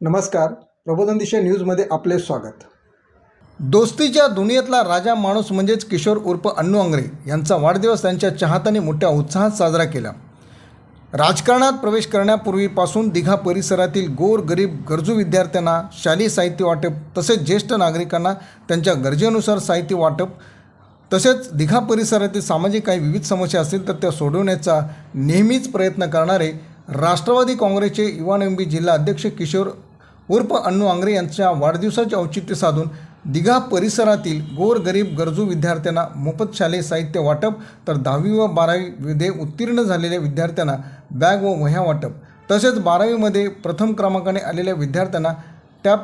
नमस्कार प्रबोधन दिशा न्यूजमध्ये आपले स्वागत. दोस्तीच्या दुनियेतला राजा माणूस म्हणजेच किशोर उर्फ अन्नू अंग्रे यांचा वाढदिवस त्यांच्या चाहत्यांनी मोठ्या उत्साहात साजरा केला. राजकारणात प्रवेश करण्यापूर्वीपासून दिघा परिसरातील गोर गरीब गरजू विद्यार्थ्यांना शालेय साहित्य वाटप तसेच ज्येष्ठ नागरिकांना त्यांच्या गरजेनुसार साहित्य वाटप तसेच दिघा परिसरातील सामाजिक काही विविध समस्या असतील तर त्या सोडवण्याचा नेहमीच प्रयत्न करणारे राष्ट्रवादी काँग्रेसचे युवा जिल्हा अध्यक्ष किशोर उर्फ अण्णू आंग्रे यांच्या वाढदिवसाचे औचित्य साधून दिघा परिसरातील गोरगरीब गरजू विद्यार्थ्यांना मोफत शालेय साहित्य वाटप तर दहावी व बारावीमध्ये उत्तीर्ण झालेल्या विद्यार्थ्यांना बॅग व वह्या वाटप. तसेच बारावीमध्ये प्रथम क्रमांकाने आलेल्या विद्यार्थ्यांना टॅप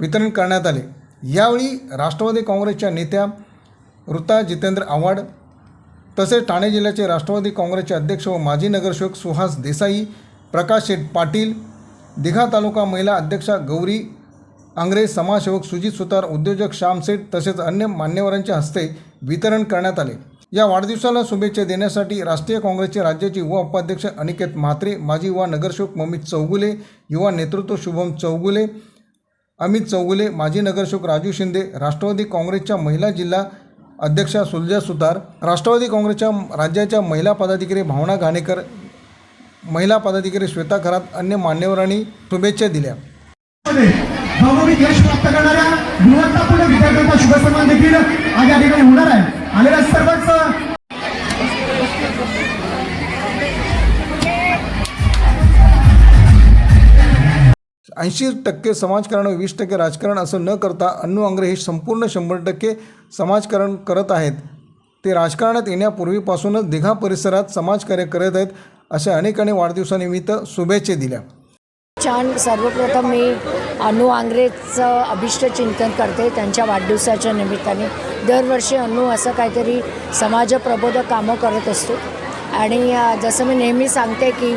वितरण करण्यात आले. यावेळी राष्ट्रवादी काँग्रेसच्या नेत्या ऋता जितेंद्र आव्हाड तसेच ठाणे जिल्ह्याचे राष्ट्रवादी काँग्रेसचे अध्यक्ष व माजी नगरसेवक सुहास देसाई प्रकाश शेठ पाटील दिघा तालुका महिला अध्यक्षा गौरी आंग्रे समाजसेवक सुजित सुतार उद्योजक श्याम सेठ तसेच अन्य मान्यवरांच्या हस्ते वितरण करण्यात आले. या वाढदिवसाला शुभेच्छा देण्यासाठी राष्ट्रीय काँग्रेसचे राज्याचे युवा उपाध्यक्ष अनिकेत म्हात्रे माजी युवा नगरसेवक ममित चौगुले युवा नेतृत्व शुभम चौगुले अमित चौगुले माजी नगरसेवक राजू शिंदे राष्ट्रवादी काँग्रेसच्या महिला जिल्हा अध्यक्षा सुलजा सुतार राष्ट्रवादी काँग्रेसच्या राज्याच्या महिला पदाधिकारी भावना घाणेकर महिला पदाधिकारी श्वेता खरात अन्य मान्यवरांनी शुभेच्छा दिल्या. मध्ये भावनिक यश प्राप्त करणाऱ्या गुणवत्तापूर्ण विद्यार्थ्यांचा शुभ सन्मान देखील आज या ठिकाणी होणार आहे. आलेल्या सर्वच ऐंशी टक्के समाजकारण वीस टक्के राजकारण असं न करता अन्नू आंग्रे हे संपूर्ण शंभर टक्के समाजकारण करत आहेत. ते राजकारणात येण्यापूर्वीपासूनच दिघा परिसरात समाजकार्य करत आहेत. अशा अनेकांनी वाढदिवसानिमित्त शुभेच्छा दिल्या. छान सर्वप्रथम मी अनु आंग्रेचं अभिष्ट चिंतन करते. त्यांच्या वाढदिवसाच्या निमित्ताने दरवर्षी अनु असं काहीतरी समाजप्रबोधक कामं करत असतो. आणि जसं मी नेहमी सांगते की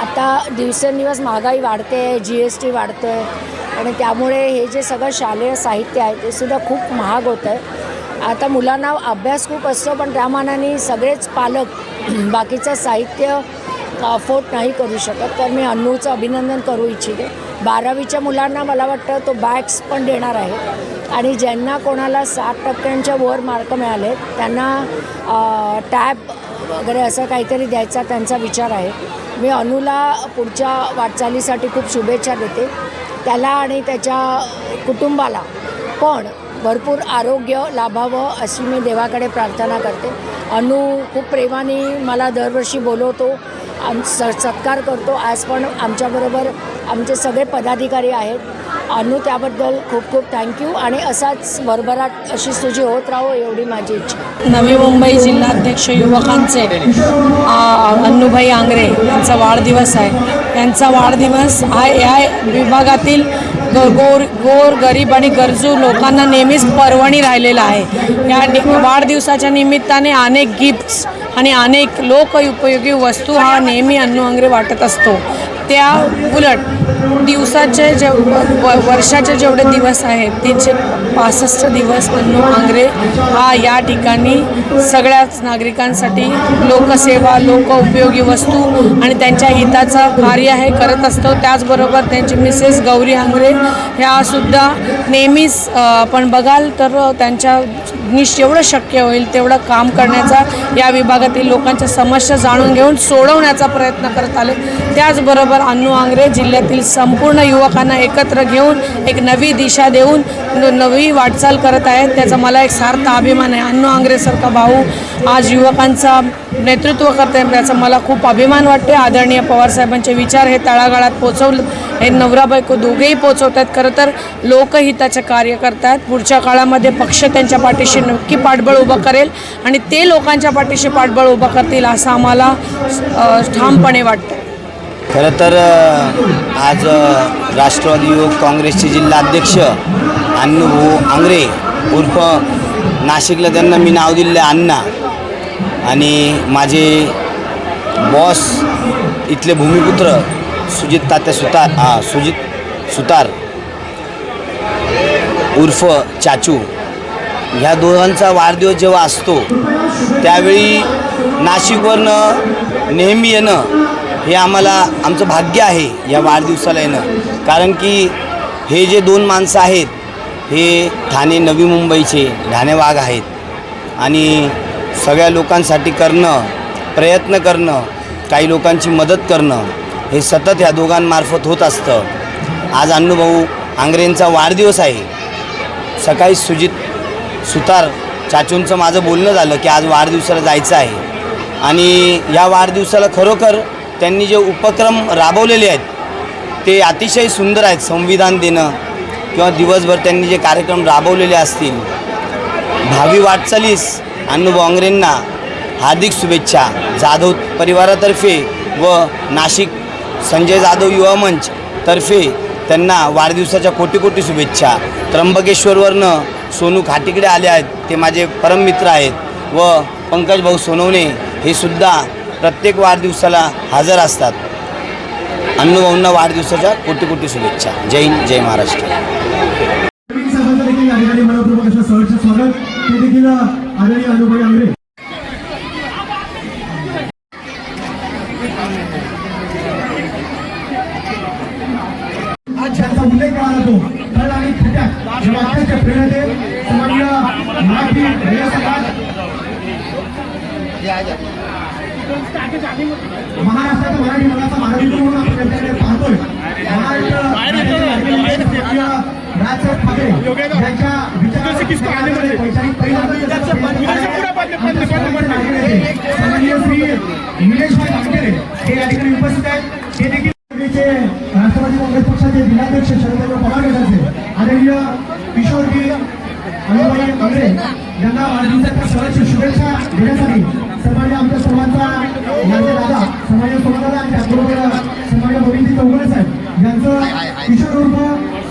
आता दिवसेंदिवस महागाई वाढते जी एस टी वाढतं आहे आणि त्यामुळे हे जे सगळं शालेय साहित्य आहे ते सुद्धा खूप महाग होतं आहे आता मुलांना अभ्यास खूप असतो पण त्या मानाने सगळेच पालक बाकीचं साहित्य अफोर्ड नाही करू शकत. तर मी अन्नूचं अभिनंदन करू इच्छिते. बारावीच्या मुलांना मला वाटतं तो बॅग्स पण देणार आहे. आणि ज्यांना कोणाला साठ टक्क्यांच्या वर मार्क मिळाले त्यांना टॅब वगैरे असं काहीतरी द्यायचा त्यांचा विचार आहे. मी अनुला पुढच्या वाटचालीसाठी खूप शुभेच्छा देते. त्याला आणि त्याच्या कुटुंबाला पण भरपूर आरोग्य लाभावं अशी मी देवाकडे प्रार्थना करते. अनु खूप प्रेमाने मला दरवर्षी बोलवतो. आम स सत्कार करतो. आज पण आमच्याबरोबर आमचे सगळे पदाधिकारी आहेत. अनु त्याबद्दल खूप खूप थँक्यू आणि असाच भरभराट अशी तुझी होत राहो एवढी माझी इच्छा. नवी मुंबई जिल्हाध्यक्ष युवकांचे आ, अन्नूभाई आंग्रे यांचा वाढदिवस आहे. यांचा वाढदिवस हा या विभागातील गोर गोर गरीब आणि गरजू लोकांना नेहमीच पर्वणी राहिलेला आहे. या वाढदिवसाच्या निमित्ताने अनेक गिफ्ट्स आणि अनेक लोकउपयोगी वस्तू हा नेहमी अन्नंग्रे वाटत असतो. त्या उलट दिवसाचे जे व- वर्षाचे जेवढे दिवस आहेत तीनशे पासष्ट दिवस अन्नू आंग्रे हा या ठिकाणी सगळ्याच नागरिकांसाठी लोकसेवा लोक उपयोगी वस्तू आणि त्यांच्या हिताचं कार्य हे करत असतो. त्याचबरोबर त्यांची मिसेस गौरी आंग्रे ह्यासुद्धा नेहमीच आपण बघाल तर त्यांच्या निश जेवढं शक्य होईल तेवढं काम करण्याचा या विभागातील लोकांच्या समस्या जाणून घेऊन सोडवण्याचा प्रयत्न करत आले. त्याचबरोबर अन्नू आंग्रे जिल्ह्यातील संपूर्ण युवकांना एकत्र घेऊन एक नवी दिशा देऊन नवी वाटचाल करत आहेत. त्याचा मला एक सार्थ अभिमान आहे. अन्नू आंग्रेसारखा भाऊ आज युवकांचा नेतृत्व करते त्याचा मला खूप अभिमान वाटते आदरणीय पवारसाहेबांचे विचार हे तळागाळात पोचवलं हे नवरा बायको दोघेही पोचवत आहेत. खरं तर लोकहिताचे कार्य करतात पुढच्या काळामध्ये पक्ष त्यांच्या पाठीशी नक्की पाठबळ उभं करेल आणि ते लोकांच्या पाठीशी पाठबळ उभं करतील असं आम्हाला ठामपणे वाटतं खरं तर आज राष्ट्रवादी युवक काँग्रेसचे जिल्हाध्यक्ष अण्णू आंग्रे उर्फ नाशिकला त्यांना मी नाव दिलेलं आहे अण्णा. आणि माझे बॉस इथले भूमिपुत्र सुजित तात्या सुतार हां सुजित सुतार उर्फ चाचू. ह्या दोघांचा वाढदिवस जेव्हा असतो त्यावेळी नाशिकवरनं नेहमी येणं हे आम्हाला आमचं भाग्य आहे या वाढदिवसाला येणं. कारण की हे जे दोन माणसं आहेत हे ठाणे नवी मुंबईचे ठाणे वाघ आहेत. आणि सगळ्या लोकांसाठी करणं प्रयत्न करणं काही लोकांची मदत करणं हे सतत ह्या दोघांमार्फत होत असतं. आज अण्णूभाऊ आंग्रेंचा वाढदिवस आहे. सकाळी सुजित सुतार चाचूंचं माझं बोलणं झालं की आज वाढदिवसाला जायचं आहे. आणि या वाढदिवसाला खरोखर त्यांनी जे उपक्रम राबवलेले आहेत ते अतिशय सुंदर आहेत संविधान देणं किंवा दिवसभर त्यांनी जे कार्यक्रम राबवलेले असतील. भावी वाटचालीस अण्णू बांगरेंना हार्दिक शुभेच्छा. जाधव परिवारातर्फे व नाशिक संजय जाधव युवा मंच तर्फे त्यांना वाढदिवसाच्या कोटी कोटी शुभेच्छा. त्र्यंबकेश्वरवरनं सोनू खाटीकडे आले आहेत ते माझे परममित्र आहेत व पंकज भाऊ सोनवणे हे सुद्धा प्रत्येक वाढदिवसाला हजर असतात अण्णूभाऊंना वाढदिवसाच्या कोटी कोटी शुभेच्छा जय हिंद जय महाराष्ट्र साहेबांचं देखील उल्लेख केला जातो फळ आणि मराठी समाज महाराष्ट्राचा मराठी मुलाचा महाराष्ट्र म्हणून आपण त्यांच्याकडे पाहतोय. महाराष्ट्र राजसाहेब ठाकरे यांच्या विचारांचे वैचारिक सन्माननीय श्री निलेश भाई हे या ठिकाणी उपस्थित आहेत. हे देखील राष्ट्रवादी काँग्रेस पक्षाचे जिल्हाध्यक्ष शरद पवार गटाचे आदरणीय किशोरजी अनुभाई कांगरे यांना वाढदिवसाच्या शुभेच्छा देण्यासाठी सन्मान्य आमच्या सर्वांचा माझे दादा सन्मान्य सोमदादा आणि त्याचबरोबर सन्मान्य गोविंदजी चौगुले साहेब यांचं किशोर उर्फ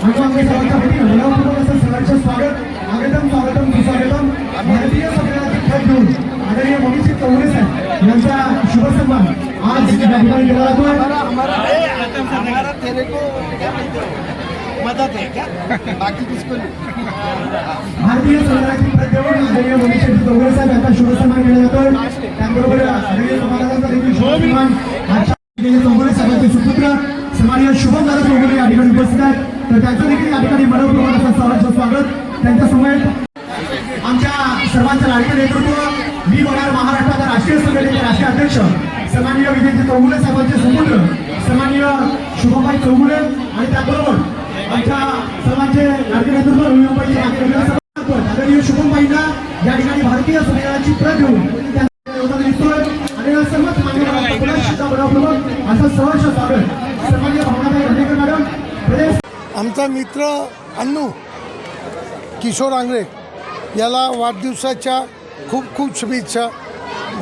आमच्या आंबे साहेबांच्या वतीनं मनपूर्वक असं सहर्ष स्वागत आगतम स्वागतम सुस्वागतम भारतीय संविधानाची खत घेऊन आदरणीय गोविंदजी चौगुले साहेब यांचा शुभ सन्मान आज या ठिकाणी केला जातोय भारतीय समाजाची प्रत्येक आदरणीय मनीष चौगुले साहेब यांचा शुभ केला जातो. त्याचबरोबर आदरणीय समाजाचा देखील आदरणीय चौगुले साहेबांचे सुपुत्र सन्माननीय शुभम दादा चौगुले या ठिकाणी उपस्थित आहेत. तर त्यांचं देखील या ठिकाणी मनपूर्वक असं स्वागत. त्यांच्या समवेत आमच्या सर्वांचं लाडके नेतृत्व मी होणार महाराष्ट्राचा राष्ट्रीय संघटनेचे राष्ट्रीय अध्यक्ष. समानीय विजयजी चौगुले साहेबांचे सुपुत्र समानीय शुभमभाई चौगुले आणि त्याबरोबर आमच्या सर्वांचे लाडके नेतृत्व रविबाईचे आदरणीय शुभमबाईंना या ठिकाणी भारतीय संविधानाची प्रत घेऊन योगदान दिसतोय आणि सर्वच असं सहर्ष स्वागत. भावनाताई मॅडम प्रदेश आमचा मित्र अन्नू किशोर आंगरे याला वाढदिवसाच्या खूप खूप शुभेच्छा.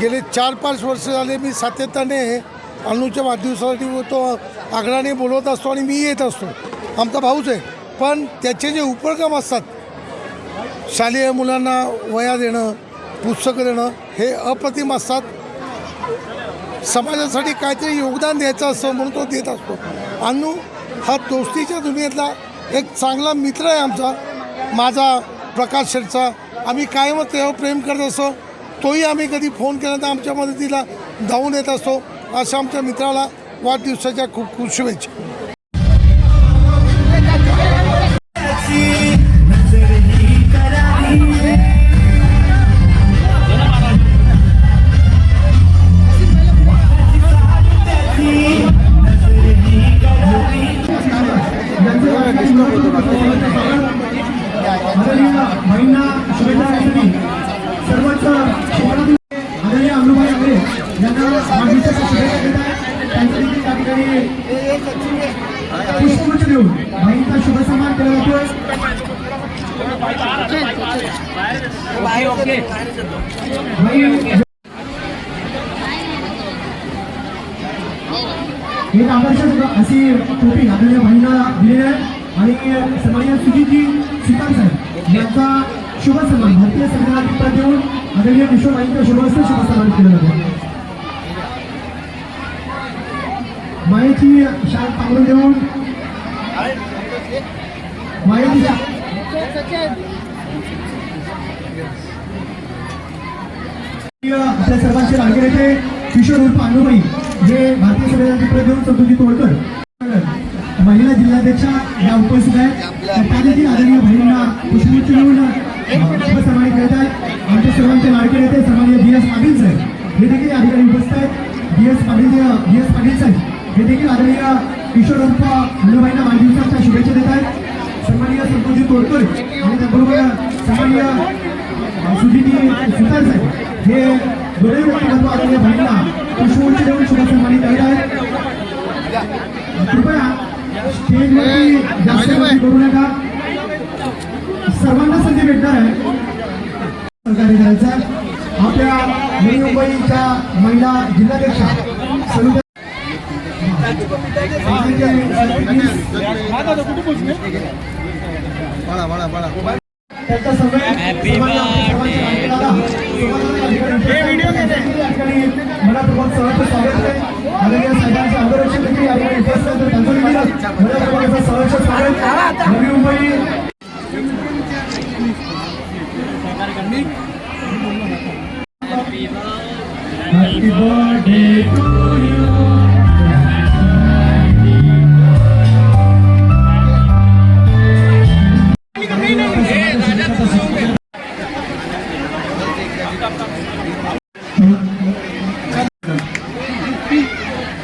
गेले चार पाच वर्ष झाले मी सातत्याने अन्नूच्या वाढदिवसासाठी तो आग्राने बोलवत असतो आणि मी येत असतो. आमचा भाऊच आहे. पण त्याचे जे उपक्रम असतात शालेय मुलांना वया देणं पुस्तकं देणं हे अप्रतिम असतात. समाजासाठी काहीतरी योगदान द्यायचं असतं म्हणून तो देत असतो. अन्नू हा दोस्तीच्या दुनियेतला एक चांगला मित्र आहे आमचा. माझा प्रकाश शेठचा. आम्ही कायमच त्यावर प्रेम करत असतो. तोही आम्ही कधी फोन केला तर आमच्या मदतीला धावून येत असतो. अशा आमच्या मित्राला वाढदिवसाच्या खूप खूप शुभेच्छा. एक आकर्षक अशी टोपी आदरणीय भाईंना दिलेली आहे आणि सन्मान्य सुजितजी श्रीकांत साहेब यांचा शुभ सन्मान भारतीय संविधानाची प्रत देऊन आदरणीय किशोर भाईंच्या शुभहस्ते शुभ सन्मान केला जातो. मायाची शाळ पांघरून देऊन मायाची आपल्या सर्वांचे लाडके नेते किशोर उर्फ अनुबाई जे भारतीय संविधानाचे प्रदेश संतोषी तोडकर महिला जिल्हाध्यक्षा या उपस्थित आहेत. तर त्या देखील आदरणीय बहिणींना पुष्पगुच्छ देऊन सन्मानित करत आहेत. आमच्या सर्वांचे लाडके नेते सन्मान्य बी एस पाटील साहेब. हे देखील अधिकारी उपस्थित आहेत. B S Patil B S Patil साहेब. हे देखील आदरणीय किशोर उर्फ अनुबाईंना वाढदिवसाच्या शुभेच्छा देत आहेत. सन्माननीय संतोषी तोडकर आणि त्याचबरोबर सन्मान्य सुजिती सुतार साहेब. हे दोन्ही व्यक्तिमत्व आदरणीय बहिणींना पुष्पगुच्छ देऊन शुभ सन्मानित करत आहेत कृपया स्टेजवरती जास्त गर्दी करू नका सर्वांना संधी भेटणार आहे सहकार्य करायचं आहे. आपल्या नवी मुंबईच्या महिला जिल्हाध्यक्षा सविता त्यांचा सर्व मनापूर्वक सर्वांचं स्वागत आहे आदरणीय साहेबांचे अंगरक्षक देखील या ठिकाणी उपस्थित त्यांचं देखील सहर्ष स्वागत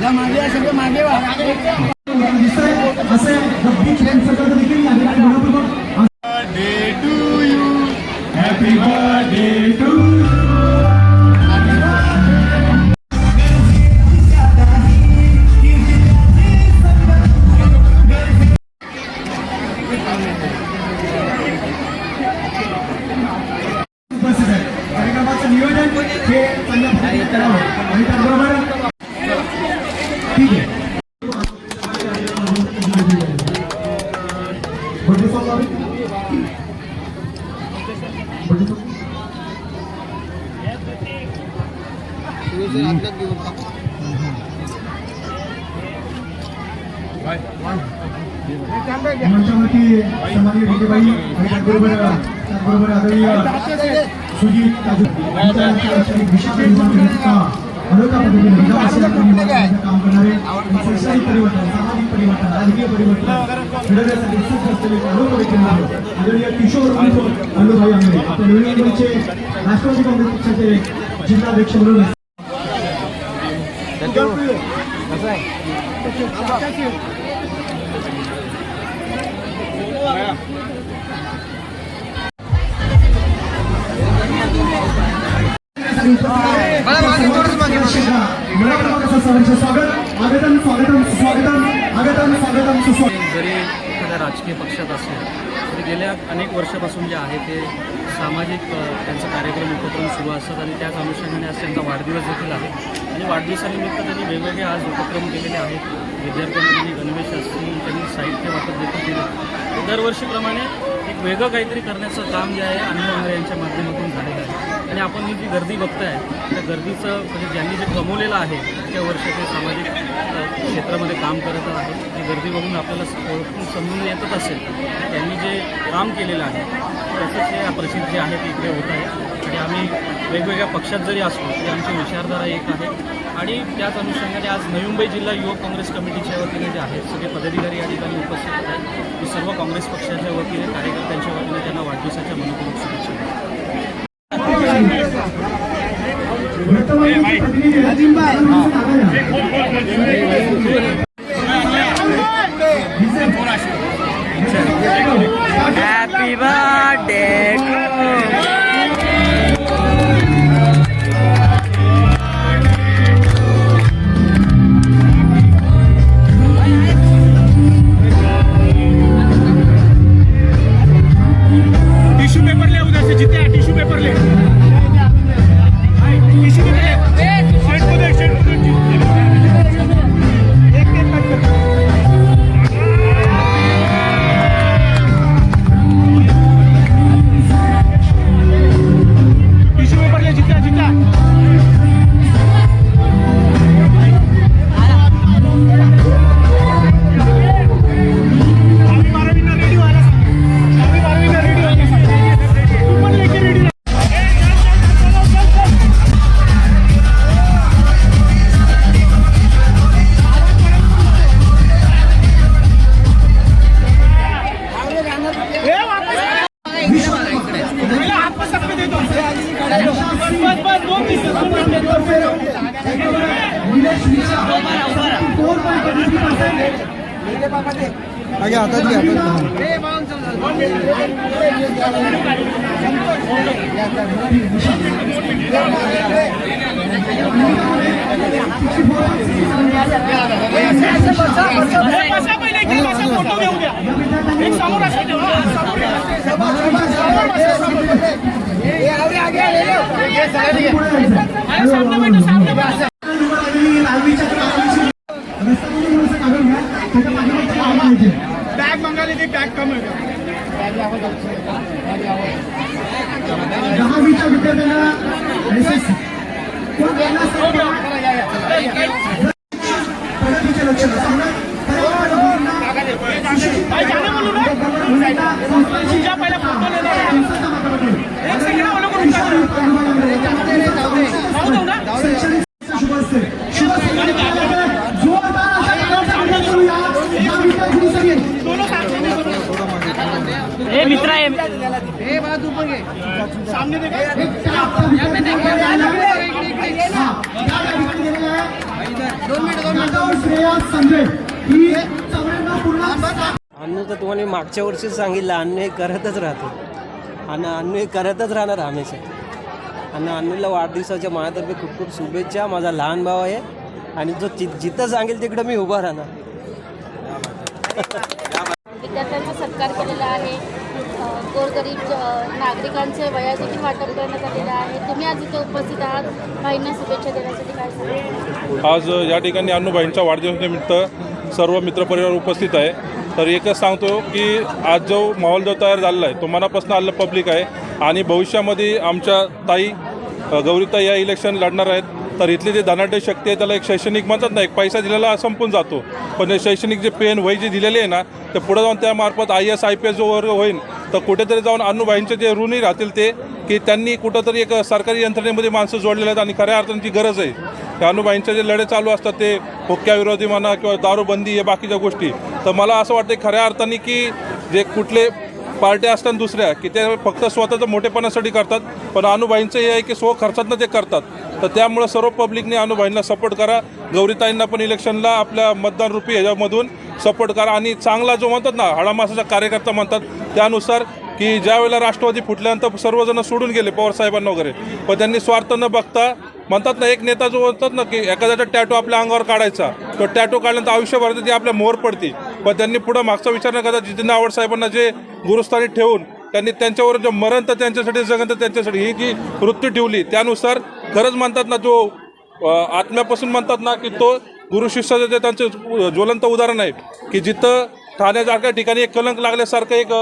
બધા માંગ્યા છે કે માંગેવા मंचावरती सन्माननीय ढेकेबाई आणि त्याचबरोबर त्याचबरोबर आदरणीय सुजित काजू यांच्या शैक्षणिक विशिष्ट निर्माण करण्याचा अनोखा पद्धतीने विधानसभा निर्माण करण्याचं काम करणारे शैक्षणिक परिवर्तन सामाजिक परिवर्तन राजकीय परिवर्तन घडवण्यासाठी सुख असलेले एक अनोखं व्यक्ती आहे आदरणीय किशोर उर्फ अण्णूभाई आंबे आपल्या नवी मुंबईचे राष्ट्रवादी काँग्रेस पक्षाचे जिल्हाध्यक्ष म्हणून स्वागत आगतम स्वागतम स्वागतम आगतम स्वागतम सुस्वागतम जरी एखाद्या राजकीय पक्षात असेल तरी गेल्या अनेक वर्षापासून जे आहे ते सामाजिक त्यांचा कार्यक्रम उपक्रम सुरू असतात आणि त्याच अनुषंगाने आज त्यांचा वाढदिवस देखील आहे. आणि वाढदिवसानिमित्त त्यांनी वेगवेगळे आज उपक्रम केलेले आहेत. विद्यार्थ्यांना त्यांनी गणवेश असतील त्यांनी साहित्य वाटप देखील केलं. दरवर्षीप्रमाणे एक वेगळं काहीतरी करण्याचं काम जे आहे अण्णा यांच्या माध्यमातून झालेलं आहे. आणि आपण ही जी गर्दी बघताय त्या गर्दीचं म्हणजे ज्यांनी जे कमवलेलं आहे त्या वर्षाचे सामाजिक क्षेत्रामध्ये काम करत आहे. ती गर्दी बघून आपल्याला ओळखून समजून येतच असेल. त्यांनी जे काम केलेलं आहे तसंच हे प्रसिद्ध जे आहे ते इकडे होत आहे. आणि आम्ही वेगवेगळ्या पक्षात जरी असलो तरी आमची विचारधारा एक आहे. आणि त्याच अनुषंगाने आज नवी मुंबई जिल्हा युवक काँग्रेस कमिटीच्या वतीने जे आहेत सगळे पदाधिकारी या ठिकाणी उपस्थित आहेत ते सर्व काँग्रेस पक्षाच्या वतीने कार्यकर्त्यांच्या वतीने त्यांना वाढदिवसाच्या मनपूर्वक शुभेच्छा Happy birthday! बॅग मंगाली ती बॅग कम दहावीच्या विद्यार्थ्यांना হচ্ছে না। আমরা मागच्या वर्षीच सांगितलं अन्न हे करतच राहतो. आणि अन्न हे करतच राहणार हमेशा. आणि अन्नूला वाढदिवसाच्या माझ्यातर्फे खूप खूप शुभेच्छा. माझा लहान भाव आहे आणि जो जि जिथं सांगेल तिकडं मी उभा राहणार. विद्यार्थ्यांचा सत्कार केलेला आहे. गोरगरीब ज- नागरिकांचे वया देखील वाटप करण्यात आलेलं आहे. तुम्ही आज इथे उपस्थित आहात. भाईंना शुभेच्छा देण्यासाठी काय आज या ठिकाणी अण्णूभाईंच्या वाढदिवसानिमित्त सर्व मित्रपरिवार उपस्थित आहे. तर एकच सांगतो की आज जो माहोल जो तयार झालेला आहे तो मनापासून आलं पब्लिक आहे. आणि भविष्यामध्ये आमच्या ताई गौरीताई या इलेक्शन लढणार आहेत. तर इथली जे धनाढ्य शक्ती आहे त्याला एक शैक्षणिक म्हणतात ना एक पैसा दिलेला संपून जातो. पण हे शैक्षणिक जे पेन वही जे दिलेले आहे ना ते पुढे जाऊन त्यामार्फत I S I P S जो होईल तर कुठेतरी जाऊन अण्णूभाईंचे जे ऋणी राहतील ते की त्यांनी कुठंतरी एक सरकारी यंत्रणेमध्ये माणसं जोडलेले आहेत आणि खऱ्या अर्थाने ती गरज आहे. त्या अण्णूभाईंचे जे लढे चालू असतात ते हुक्क्याविरोधी म्हणा किंवा दारूबंदी हे बाकीच्या गोष्टी. तर मला असं वाटतं खऱ्या अर्थाने की जे कुठले पार्ट्या असतात दुसऱ्या की ते फक्त स्वतःचं मोठेपणासाठी करतात पण अनुभवाईंचं हे आहे की स्व खर्चातनं ते करतात. तर त्यामुळं सर्व पब्लिकने अनुभवाईंना सपोर्ट करा. गौरीताईंना पण इलेक्शनला आपल्या मतदान रुपी ह्याच्यामधून सपोर्ट करा. आणि चांगला जो म्हणतात ना हडामासाचा कार्यकर्ता म्हणतात त्यानुसार की ज्यावेळेला राष्ट्रवादी फुटल्यानंतर सर्वजण सोडून गेले पवारसाहेबांना वगैरे. पण त्यांनी स्वार्थ न बघता म्हणतात ना एक नेता जो म्हणतात ना की एखाद्याचा टॅटो आपल्या अंगावर काढायचा तो टॅटो काढल्यानंतर आयुष्यभर ती आपल्या मोहर पडते. पण त्यांनी पुढं मागचा विचार न करता जितेंद्र आवड साहेबांना जे गुरुस्थानी ठेवून त्यांनी त्यांच्यावर जे मरण तर त्यांच्यासाठी जगन तर त्यांच्यासाठी ही जी वृत्ती ठेवली त्यानुसार खरंच म्हणतात ना जो आत्म्यापासून म्हणतात ना की तो गुरु शिष्याचं जे त्यांचं ज्वलंत उदाहरण आहे की जिथं ठाण्यासारख्या ठिकाणी एक कलंक लागल्यासारखं एक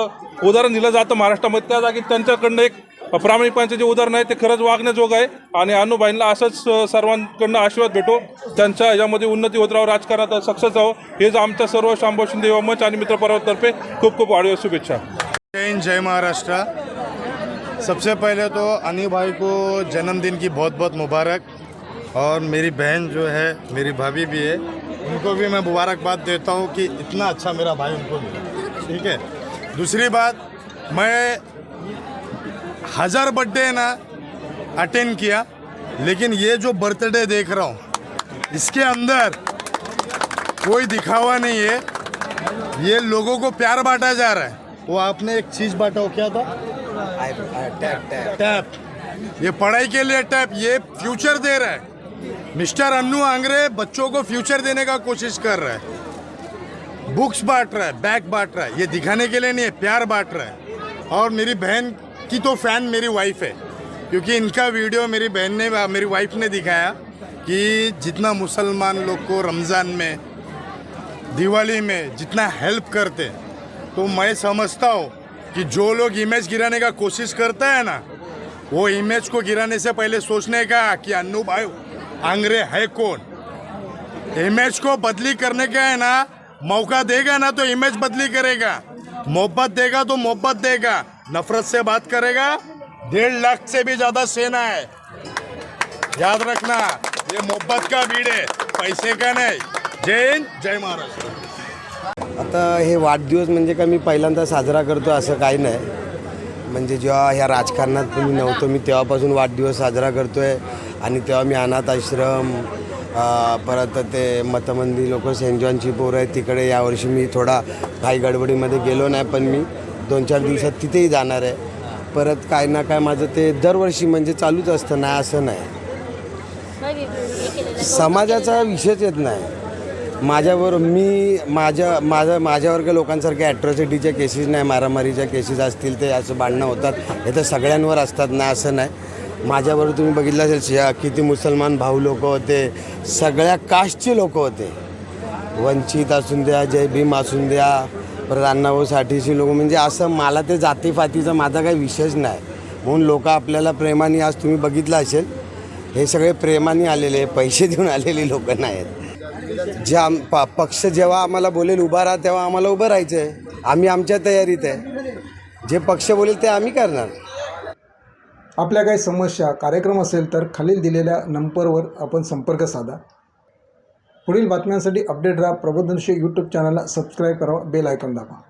उदाहरण दिलं जातं महाराष्ट्रामध्ये. त्या जागी त्यांच्याकडनं एक प्रामाणिकपणाचे जे उदाहरण आहे ते खरंच वागण्याजोग आहे. आणि अनुबाईंना असंच सर्वांकडनं आशीर्वाद भेटो. त्यांच्या यामध्ये उन्नती होत राहो राजकारणात सक्सेस राहो. हेच आमच्या सर्व शांभव शिंदे युवा मंच आणि मित्रपर्वतर्फे खूप खूप वाढव्या शुभेच्छा. जय हिंद जय महाराष्ट्र. सबसे पहले तो अनी भाई को जन्मदिन की बहुत बहुत मुबारक. और मेरी बहन जो है मेरी भाभी भी है उनको भी मैं मुबारकबाद देता हूँ कि इतना अच्छा मेरा भाई उनको मिला। ठीक है? दूसरी बात मैं हज़ार बर्थडे ना अटेंड किया लेकिन ये जो बर्थडे देख रहा हूँ इसके अंदर कोई दिखावा नहीं है। ये लोगों को प्यार बांटा जा रहा है। वो आपने एक चीज़ बांटा वो क्या था? टैप ये पढ़ाई के लिए टैप ये फ्यूचर दे रहा है। मिस्टर अन्नू आंग्रे बच्चों को फ्यूचर देने का कोशिश कर रहा है। बुक्स बांट रहा है, बैग बांट रहा है। ये दिखाने के लिए नहीं है, प्यार बांट रहा है। और मेरी बहन की तो फ़ैन मेरी वाइफ है, क्योंकि इनका वीडियो मेरी बहन ने, मेरी वाइफ ने दिखाया कि जितना मुसलमान लोग को रमज़ान में, दिवाली में जितना हेल्प करते तो मैं समझता हूँ कि जो लोग इमेज गिराने का कोशिश करता है ना, वो इमेज को गिराने से पहले सोचने का कि अन्नू भाई आंग्रे है कौन इमेज को बदली करने का है ना, मौका देगा ना तो इमेज बदली करेगा। मोहब्बत देगा तो मोहब्बत देगा। नफरत से बात करेगा, डेढ़ लाख से भी ज़्यादा सेना है। याद रखना, ये मोहब्बत का भीड़ है, पैसे का नहीं। जय हिंद, जय महाराष्ट्र। आता हे वाढदिवस म्हणजे का मी पहिल्यांदा साजरा करतो असं काही नाही. म्हणजे जेव्हा ह्या राजकारणात मी नव्हतो, मी तेव्हापासून वाढदिवस साजरा करतो आहे आणि तेव्हा मी अनाथ आश्रम परत ते मतमंदी लोक सेंट जॉनची पोरं आहेत तिकडे यावर्षी मी थोडा काही गडबडीमध्ये गेलो नाही पण मी दोन चार दिवसात तिथेही जाणार आहे. परत काय ना काय माझं ते दरवर्षी म्हणजे चालूच असतं नाही असं नाही. समाजाचा विषयच येत नाही. माझ्यावर मी माझ्या माझं माझ्यावर्ग लोकांसारख्या ॲट्रॉसिटीच्या केसेस नाही मारामारीच्या केसेस असतील ते असं भांडणं होतात हे तर सगळ्यांवर असतात ना असं नाही. माझ्यावर तुम्ही बघितलं असेल शिया किती मुसलमान भाऊ लोक होते. सगळ्या कास्टचे लोक होते. वंचित असून द्या जय भीम असून द्या परत अण्णाभाऊ लोक. म्हणजे असं मला ते जातीपातीचा माझा काही विषयच नाही. म्हणून लोक आपल्याला प्रेमाने आज तुम्ही बघितलं असेल हे सगळे प्रेमाने आलेले पैसे देऊन आलेली लोक नाहीत जे आम प पक्ष जेव्हा आम्हाला बोलेल उभा राहा तेव्हा आम्हाला उभं राहायचं आहे आम्ही आमच्या तयारीत आहे. जे पक्ष बोलेल ते आम्ही करणार. आपल्या काही समस्या कार्यक्रम असेल तर खालील दिलेल्या नंबरवर आपण संपर्क साधा. पुढील बातम्यांसाठी अपडेट राहा प्रबोधनशी यूट्यूब चॅनलला सबस्क्राईब करा बेल आयकॉन दाबा.